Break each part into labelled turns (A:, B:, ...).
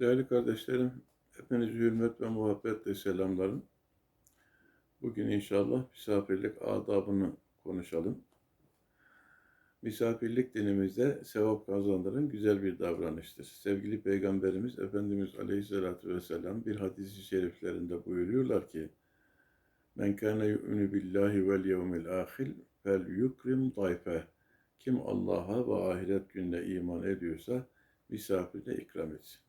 A: Değerli kardeşlerim, hepinizi hürmet ve muhabbetle selamlarım. Bugün inşallah misafirlik adabını konuşalım. Misafirlik dinimizde sevap kazandıran güzel bir davranıştır. Sevgili Peygamberimiz Efendimiz Aleyhisselatü Vesselam bir hadisi şeriflerinde buyuruyorlar ki Men kâne yu'minu billahi vel yevmil ahir fel yukrim dayfe. Kim Allah'a ve ahiret gününe iman ediyorsa misafirine ikram etsin.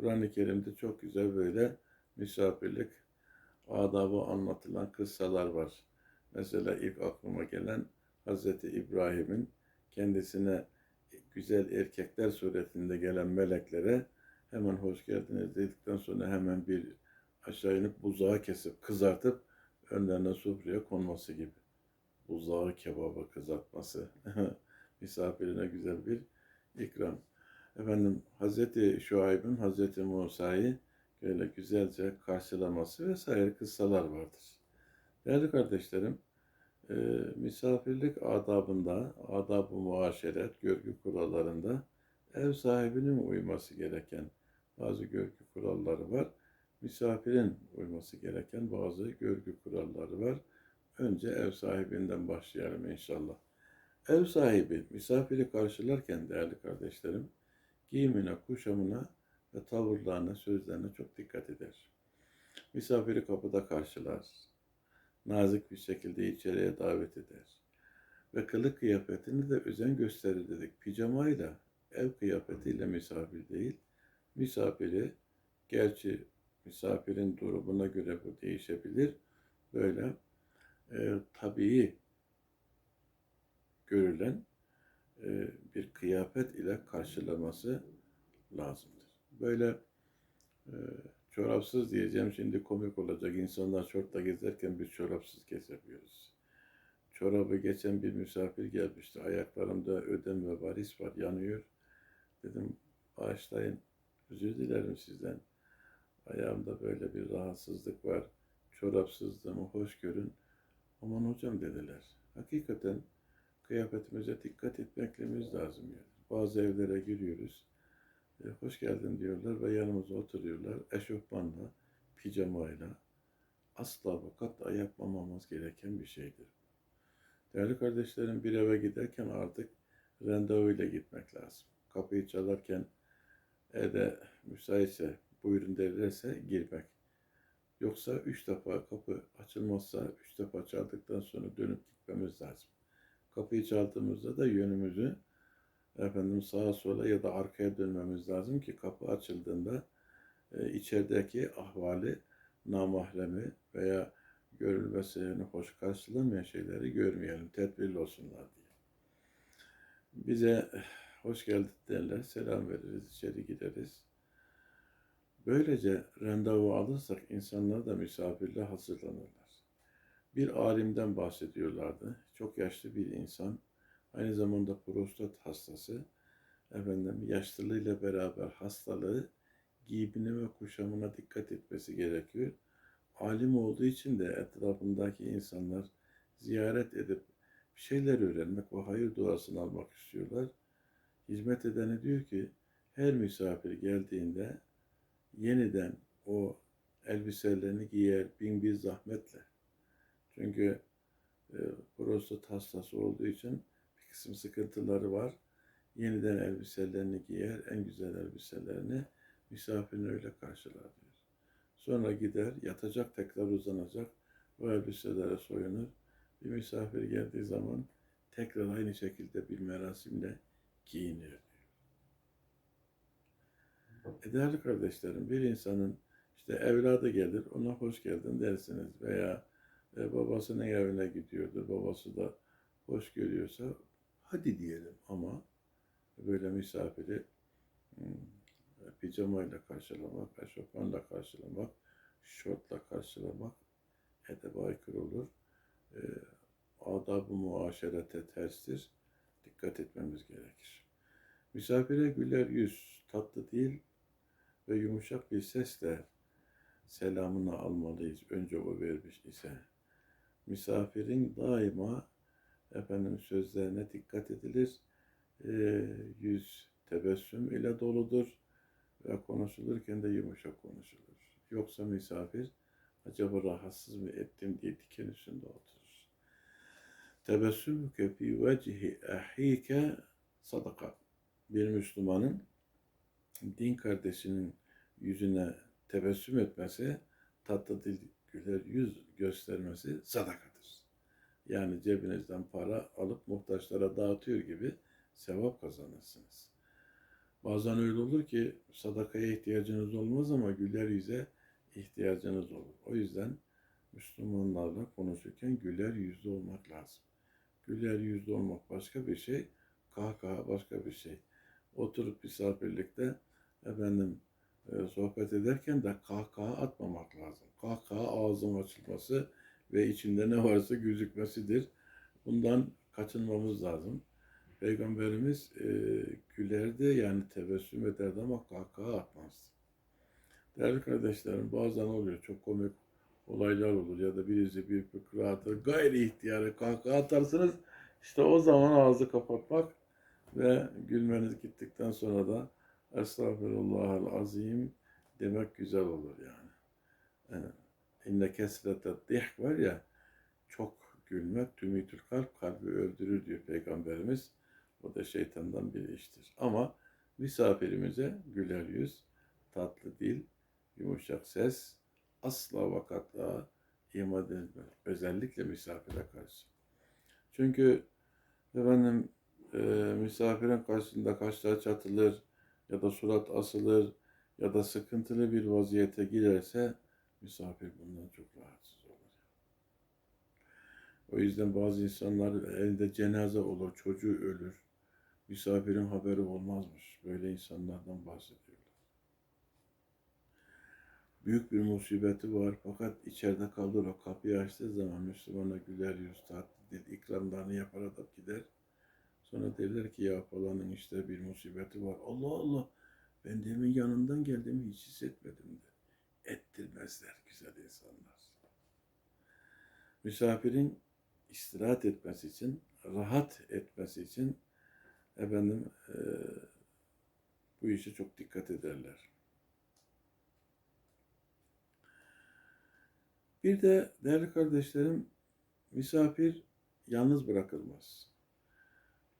A: Kur'an-ı Kerim'de çok güzel böyle misafirlik adabı anlatılan kıssalar var. Mesela ilk aklıma gelen Hazreti İbrahim'in kendisine güzel erkekler suretinde gelen meleklere hemen hoş geldiniz dedikten sonra hemen bir aşağı inip buzağı kesip kızartıp önlerine sofraya konması gibi. Buzağı kebaba kızartması. Misafirine güzel bir ikram. Efendim Hazreti Şuayb'ın Hazreti Musa'yı böyle güzelce karşılaması vesaire kıssalar vardır. Değerli kardeşlerim, e, misafirlik adabında, adab-ı muaşeret, görgü kurallarında ev sahibinin uyması gereken bazı görgü kuralları var. Misafirin uyması gereken bazı görgü kuralları var. Önce ev sahibinden başlayalım inşallah. Ev sahibi misafiri karşılarken değerli kardeşlerim, giyimine, kuşamına ve tavırlarına, sözlerine çok dikkat eder. Misafiri kapıda karşılar, nazik bir şekilde içeriye davet eder. Ve kılık kıyafetini de özen gösterir dedik. Pijamayla, ev kıyafetiyle misafir değil, misafiri, gerçi misafirin durumuna göre bu değişebilir, böyle e, tabii görülen bir kıyafet ile karşılaması lazımdır. Böyle e, çorapsız diyeceğim şimdi komik olacak. İnsanlar şortla gezerken biz çorapsız gezebiliyoruz. Çorabı geçen bir misafir gelmişti. Ayaklarımda ödem ve varis var, yanıyor. Dedim bağışlayın, özür dilerim sizden. Ayağımda böyle bir rahatsızlık var. Çorapsızlığımı hoş görün. Aman hocam dediler. Hakikaten kıyafetimize dikkat etmeklememiz lazım yani. Bazı evlere giriyoruz. E, hoş geldin diyorlar ve yanımıza oturuyorlar. Eşofmanla, pijamayla. Asla bu katla yapmamamız gereken bir şeydir. Değerli kardeşlerim bir eve giderken artık randevuyla gitmek lazım. Kapıyı çalarken evde müsaitse buyurun derlerse girmek. Yoksa üç defa kapı açılmazsa üç defa çaldıktan sonra dönüp gitmemiz lazım. Kapıyı çaldığımızda da yönümüzü efendim sağa sola ya da arkaya dönmemiz lazım ki kapı açıldığında e, içerideki ahvali namahremi veya görülmesini hoş karşılanmayan şeyleri görmeyelim, tedbirli olsunlar diye. Bize hoş geldin derler, selam veririz, içeri gideriz. Böylece randevu alırsak insanlar da misafirle hazırlanırlar. Bir alimden bahsediyorlardı. Çok yaşlı bir insan. Aynı zamanda prostat hastası. Efendim yaşlılığıyla beraber hastalığı giyimine ve kuşamına dikkat etmesi gerekiyor. Alim olduğu için de etrafındaki insanlar ziyaret edip bir şeyler öğrenmek ve hayır duasını almak istiyorlar. Hizmet edeni diyor ki her misafir geldiğinde yeniden o elbiselerini giyer bin bir zahmetle. Çünkü e, prostat hastası olduğu için bir kısım sıkıntıları var. Yeniden elbiselerini giyer, en güzel elbiselerini misafirini öyle karşılar diyor. Sonra gider, yatacak, tekrar uzanacak, o elbiselere soyunur. Bir misafir geldiği zaman tekrar aynı şekilde bir merasimle giyinir diyor. E değerli kardeşlerim, bir insanın işte evladı gelir, ona hoş geldin dersiniz veya e, babasının evine gidiyordur, babası da hoş görüyorsa hadi diyelim ama böyle misafiri hmm, pijamayla karşılamak, eşofmanla karşılamak, şortla karşılamak edebe aykırı olur. E, adab-ı muaşerete terstir. Dikkat etmemiz gerekir. Misafire güler yüz, tatlı değil ve yumuşak bir sesle selamını almalıyız. Önce o vermiş ise. Misafirin daima efendim sözlerine dikkat edilir. E, yüz tebessüm ile doludur. veya konuşulurken de yumuşak konuşulur. Yoksa misafir acaba rahatsız mı ettim diye diken üstünde oturur. Tebessümüke fi vecihi ahike sadaka. Bir Müslümanın din kardeşinin yüzüne tebessüm etmesi, tatlı güler yüz göstermesi sadakadır. Yani cebinizden para alıp muhtaçlara dağıtıyor gibi sevap kazanırsınız. Bazen öyle olur ki sadakaya ihtiyacınız olmaz ama güler yüze ihtiyacınız olur. O yüzden Müslümanlarla konuşurken güler yüzlü olmak lazım. Güler yüzlü olmak başka bir şey, kahkaha başka bir şey. Oturup misafirlikte efendim e, sohbet ederken de kahkaha atmamak lazım. Kahkaha ağzın açılması ve içinde ne varsa gözükmesidir. Bundan kaçınmamız lazım. Peygamberimiz e, gülerdi yani tebessüm ederdi ama kahkaha atmazdı. Değerli kardeşlerim bazen oluyor çok komik olaylar olur ya da birisi bir fıkra atar gayri ihtiyarı kahkaha atarsınız işte o zaman ağzı kapatmak ve gülmeniz gittikten sonra da Estağfirullahal azim demek güzel olur yani. İnne kesrete dihk var ya çok gülmek tümütül kalp kalbi öldürür diyor Peygamberimiz. O da şeytandan bir iştir. Ama misafirimize güler yüz, tatlı dil, yumuşak ses, asla vakatla iman edilmez. Özellikle misafire karşı. Çünkü efendim e, misafirin karşısında kaşlar çatılır ya da surat asılır ya da sıkıntılı bir vaziyete girerse misafir bundan çok rahatsız olur. O yüzden bazı insanlar elde cenaze olur, çocuğu ölür. Misafirin haberi olmazmış. Böyle insanlardan bahsediyorlar. Büyük bir musibeti var fakat içeride kalır o kapıyı açtığı zaman Müslümana güler yüz, tatlı ikramlarını yapar adam gider. Sonra derler ki ya falanın işte bir musibeti var. Allah Allah ben demin yanından geldim hiç hissetmedim de. Ettirmezler güzel insanlar. Misafirin istirahat etmesi için, rahat etmesi için efendim e, bu işe çok dikkat ederler. Bir de değerli kardeşlerim misafir yalnız bırakılmaz.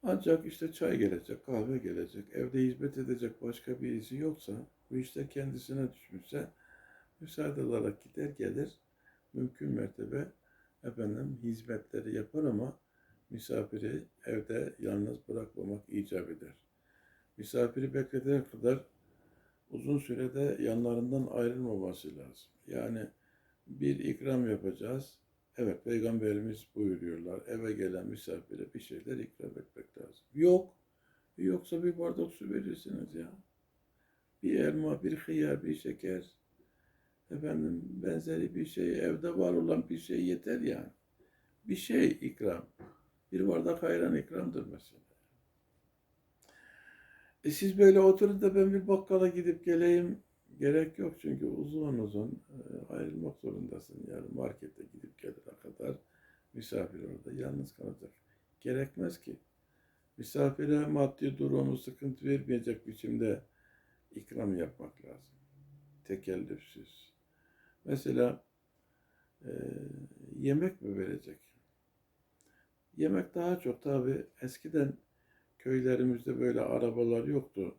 A: Ancak işte çay gelecek, kahve gelecek, evde hizmet edecek başka birisi yoksa, bu işte kendisine düşmüşse müsaade alarak gider gelir, mümkün mertebe efendim hizmetleri yapar ama misafiri evde yalnız bırakmamak icap eder. Misafiri bekletene kadar uzun sürede yanlarından ayrılmaması lazım. Yani bir ikram yapacağız. Evet Peygamberimiz buyuruyorlar. Eve gelen misafire bir şeyler ikram etmek lazım. Yok. Yoksa bir bardak su verirsiniz ya. Bir elma, bir hıyar, bir şeker. Efendim benzeri bir şey, evde var olan bir şey yeter yani. Bir şey ikram. Bir bardak ayran ikramdır mesela. E siz böyle oturun da ben bir bakkala gidip geleyim. Gerek yok çünkü uzun uzun e, ayrılmak zorundasın. Yani markete gidip gelene kadar misafir orada yalnız kalacak. Gerekmez ki. Misafire maddi durumu sıkıntı vermeyecek biçimde ikram yapmak lazım. Tekellüfsüz. Mesela e, yemek mi verecek? Yemek daha çok tabi eskiden köylerimizde böyle arabalar yoktu.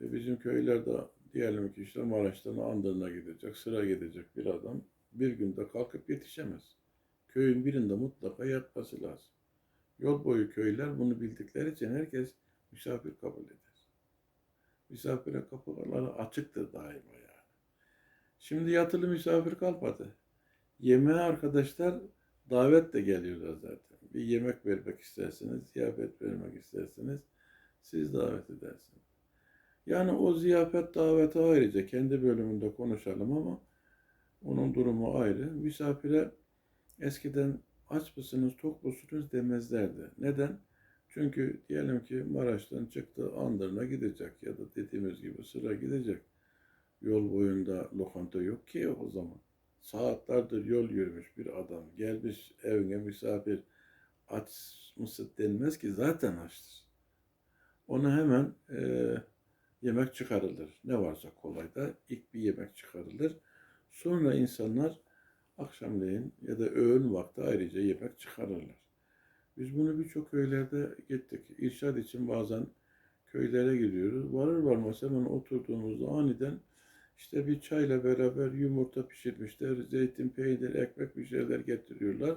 A: E, bizim köylerde diyelim ki işte Maraş'tan Andırın'a gidecek, sıra gidecek bir adam bir günde kalkıp yetişemez. Köyün birinde mutlaka yatması lazım. Yol boyu köyler bunu bildikleri için herkes misafir kabul eder. Misafire kapıları açıktır daima yani. Şimdi yatılı misafir kalmadı. Yemeğe arkadaşlar davet de geliyorlar zaten. Bir yemek vermek isterseniz, ziyafet vermek isterseniz siz davet edersiniz. Yani o ziyafet daveti ayrıca kendi bölümünde konuşalım ama onun durumu ayrı. Misafire eskiden aç mısınız, tok musunuz demezlerdi. Neden? Çünkü diyelim ki Maraş'tan çıktı Andırın'a gidecek ya da dediğimiz gibi sıra gidecek. Yol boyunda lokanta yok ki o zaman. Saatlerdir yol yürümüş bir adam. Gelmiş evine misafir. Aç mısın denmez ki zaten açtır. Ona hemen e, yemek çıkarılır. Ne varsa kolayda ilk bir yemek çıkarılır. Sonra insanlar akşamleyin ya da öğün vakti ayrıca yemek çıkarırlar. Biz bunu birçok köylerde gittik. İrşad için bazen köylere gidiyoruz. Varır varmaz hemen oturduğumuzda aniden işte bir çayla beraber yumurta pişirmişler, zeytin, peynir, ekmek bir şeyler getiriyorlar.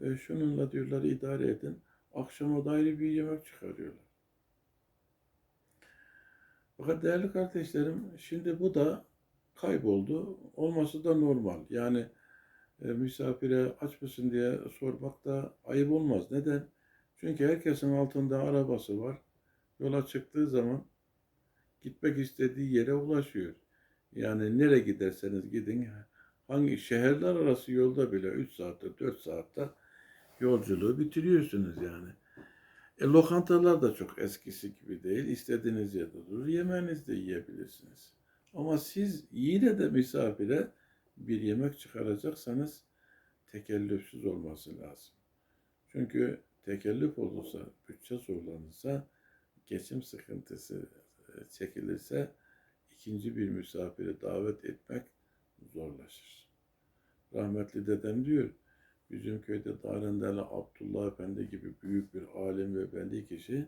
A: E, şununla diyorlar idare edin. Akşama dair bir yemek çıkarıyorlar. Fakat değerli kardeşlerim şimdi bu da kayboldu. Olması da normal. Yani e, misafire aç mısın diye sormak da ayıp olmaz. Neden? Çünkü herkesin altında arabası var. Yola çıktığı zaman gitmek istediği yere ulaşıyor. Yani nereye giderseniz gidin hangi şehirler arası yolda bile 3 saatte 4 saatte yolculuğu bitiriyorsunuz yani. E, lokantalar da çok eskisi gibi değil. İstediğiniz yerde durur. Yemeğinizi de yiyebilirsiniz. Ama siz yine de misafire bir yemek çıkaracaksanız tekellüfsüz olması lazım. Çünkü tekellüf olursa, bütçe zorlanırsa, geçim sıkıntısı e, çekilirse ikinci bir misafire davet etmek zorlaşır. Rahmetli dedem diyor, bizim köyde Darendeli Abdullah Efendi gibi büyük bir alim ve belli kişi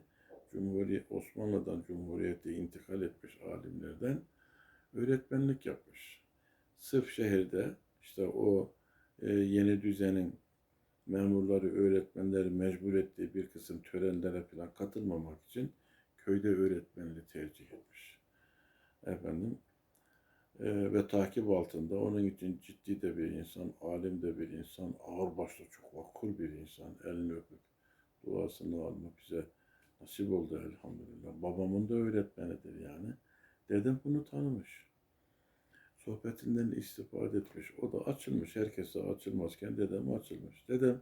A: Cumhuriyet Osmanlı'dan Cumhuriyet'e intikal etmiş alimlerden öğretmenlik yapmış. Sırf şehirde işte o e, yeni düzenin memurları, öğretmenleri mecbur ettiği bir kısım törenlere falan katılmamak için köyde öğretmenliği tercih etmiş. Efendim e, ve takip altında onun için ciddi de bir insan, alim de bir insan, ağırbaşlı çok vakur bir insan, elini öpüp duasını almak bize nasip oldu elhamdülillah. Babamın da öğretmenidir yani. Dedem bunu tanımış. Sohbetinden istifade etmiş. O da açılmış. Herkese açılmazken dedem açılmış. Dedem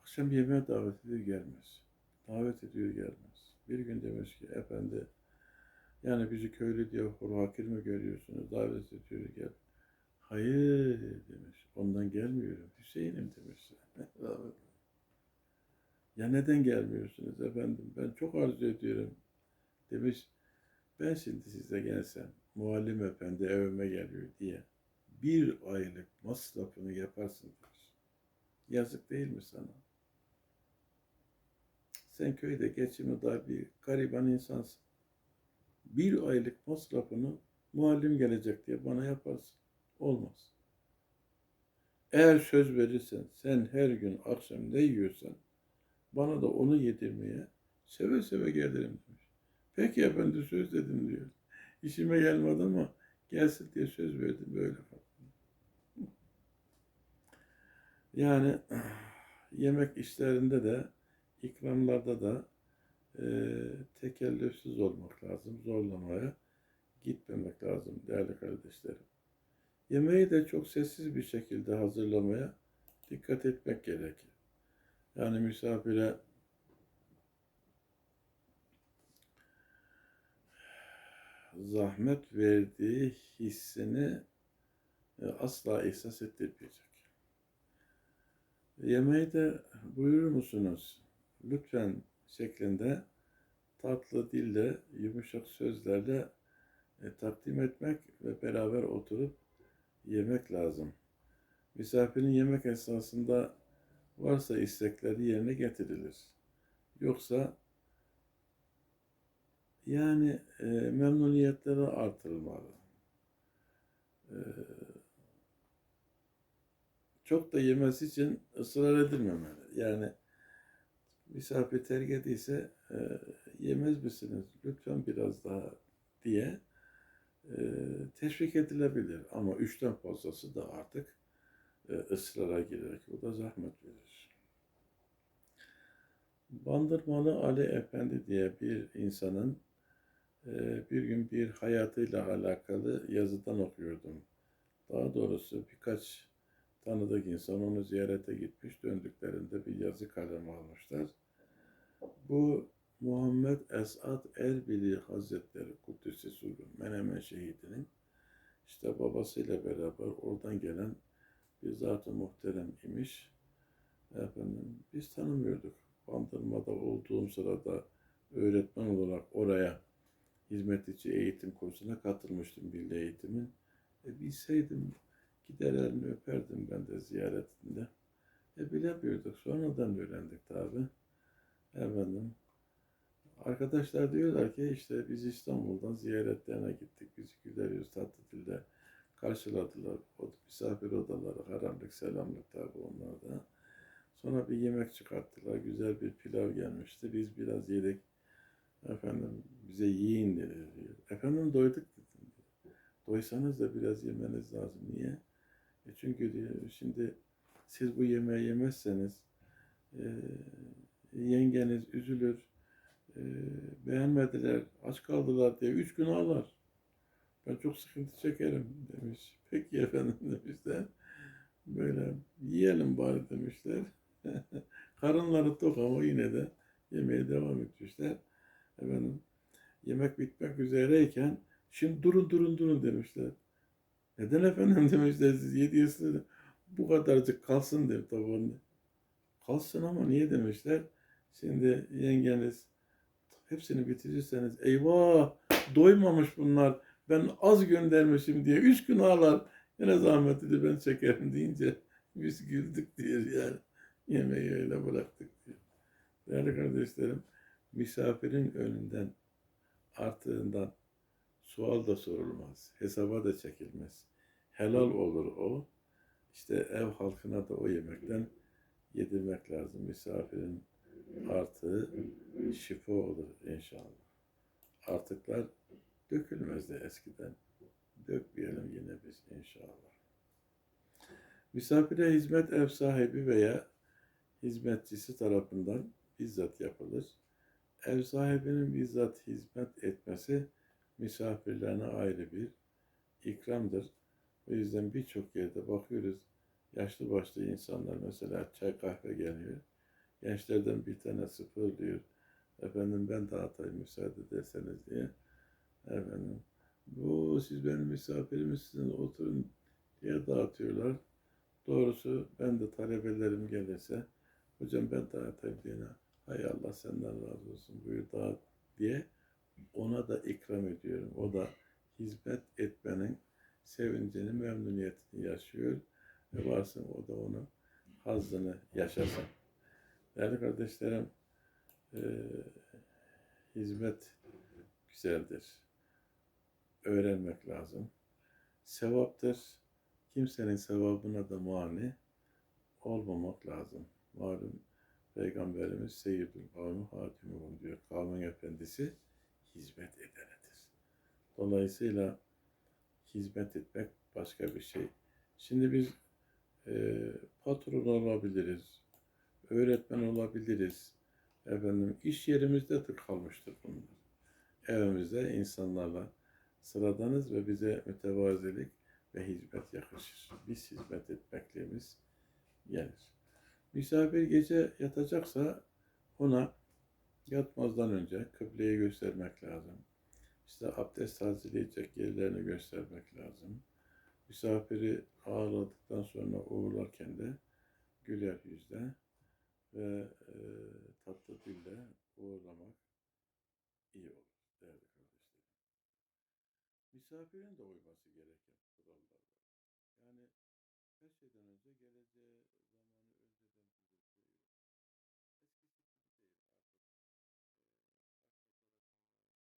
A: akşam yemeğe davet ediyor gelmez. Davet ediyor gelmez. Bir gün demiş ki efendi yani bizi köylü diye hakir mi görüyorsunuz? Davet ediyor gel. Hayır demiş. Ondan gelmiyorum. Hüseyin'im demiş. ya neden gelmiyorsunuz efendim? Ben çok arzu ediyorum. Demiş. Ben şimdi size gelsem muallim efendi evime geliyor diye bir aylık masrafını yaparsın demiş. Yazık değil mi sana? Sen köyde geçimi dar bir gariban insansın. Bir aylık masrafını muallim gelecek diye bana yaparsın. Olmaz. Eğer söz verirsen, sen her gün akşam ne yiyorsan, bana da onu yedirmeye seve seve gelirim demiş. Peki efendi söz dedim diyor. İşime gelmedi ama gelsin diye söz verdim böyle Yani yemek işlerinde de ikramlarda da e, tekellüfsüz olmak lazım. Zorlamaya gitmemek lazım değerli kardeşlerim. Yemeği de çok sessiz bir şekilde hazırlamaya dikkat etmek gerekir. Yani misafire zahmet verdiği hissini e, asla ihsas ettirmeyecek. Yemeği de buyurur musunuz? Lütfen şeklinde tatlı dille, yumuşak sözlerle e, takdim etmek ve beraber oturup yemek lazım. Misafirin yemek esnasında varsa istekleri yerine getirilir. Yoksa yani e, memnuniyetleri artırılmalı. E, çok da yemesi için ısrar edilmemeli. Yani misafir terk ediyse e, yemez misiniz lütfen biraz daha diye e, teşvik edilebilir. Ama üçten fazlası da artık e, ısrara girerek bu da zahmet verir. Bandırmalı Ali Efendi diye bir insanın ee, bir gün bir hayatıyla alakalı yazıdan okuyordum. Daha doğrusu birkaç tanıdık insan onu ziyarete gitmiş. Döndüklerinde bir yazı kalemi almışlar. Bu Muhammed Esad Erbili Hazretleri Kuddüs'ü Suru Menemen şehidinin işte babasıyla beraber oradan gelen bir zat-ı muhterem imiş. Efendim, biz tanımıyorduk. Bandırmada olduğum sırada öğretmen olarak oraya hizmet içi eğitim kursuna katılmıştım bildi eğitimin. E, bilseydim gider elini öperdim ben de ziyaretinde. E bilemiyorduk. Sonradan öğrendik tabi. Efendim. Arkadaşlar diyorlar ki işte biz İstanbul'dan ziyaretlerine gittik. Biz güler yüz tatlı dilde karşıladılar. O misafir odaları, haramlık, selamlık tabi onlar da. Sonra bir yemek çıkarttılar. Güzel bir pilav gelmişti. Biz biraz yedik. Efendim bize yiyin dedi. Efendim doyduk dedim. Doysanız da biraz yemeniz lazım. Niye? E çünkü diyor, şimdi siz bu yemeği yemezseniz e, yengeniz üzülür. E, beğenmediler, aç kaldılar diye üç gün ağlar. Ben çok sıkıntı çekerim demiş. Peki efendim demişler. Böyle yiyelim bari demişler. Karınları tok ama yine de yemeğe devam etmişler. Efendim yemek bitmek üzereyken şimdi durun durun durun demişler. Neden efendim demişler siz yediyorsunuz. Bu kadarcık kalsın dedim tabii. Kalsın ama niye demişler. Şimdi yengeniz hepsini bitirirseniz eyvah doymamış bunlar. Ben az göndermişim diye üç gün ağlar. Yine zahmet dedi ben çekerim deyince biz güldük diyor yani. Yemeği öyle bıraktık diyor. Değerli kardeşlerim misafirin önünden artığından sual da sorulmaz. Hesaba da çekilmez. Helal olur o. İşte ev halkına da o yemekten yedirmek lazım. Misafirin artığı şifa olur inşallah. Artıklar dökülmezdi eskiden. Dökmeyelim yine biz inşallah. Misafire hizmet ev sahibi veya hizmetçisi tarafından bizzat yapılır. Ev sahibinin bizzat hizmet etmesi misafirlerine ayrı bir ikramdır. O yüzden birçok yerde bakıyoruz yaşlı başlı insanlar mesela çay kahve geliyor. Gençlerden bir tane sıfır diyor. Efendim ben dağıtayım müsaade ederseniz diye. Efendim bu siz benim misafirimsiniz oturun diye dağıtıyorlar. Doğrusu ben de talebelerim gelirse hocam ben dağıtayım diye hay Allah senden razı olsun buyur dağıt diye ona da ikram ediyorum. O da hizmet etmenin sevincini, memnuniyetini yaşıyor. Ve varsın o da onun hazzını yaşasın. Değerli kardeşlerim, e, hizmet güzeldir. Öğrenmek lazım. Sevaptır. Kimsenin sevabına da mani olmamak lazım. Malum Peygamberimiz Seyyidül Kavmi Hatimuhum diyor. Kavmin efendisi hizmet edenidir. Dolayısıyla hizmet etmek başka bir şey. Şimdi biz e, patron olabiliriz, öğretmen olabiliriz. Efendim iş yerimizde de kalmıştır bunlar. Evimizde insanlarla sıradanız ve bize mütevazilik ve hizmet yakışır. Biz hizmet etmekliğimiz gelir. Misafir gece yatacaksa ona yatmazdan önce kıbleyi göstermek lazım. İşte abdest tazileyecek yerlerini göstermek lazım. Misafiri ağırladıktan sonra uğurlarken de güler yüzle ve e, tatlı dille uğurlamak iyi olur değerli kardeşlerim. Misafirin de uyması gereken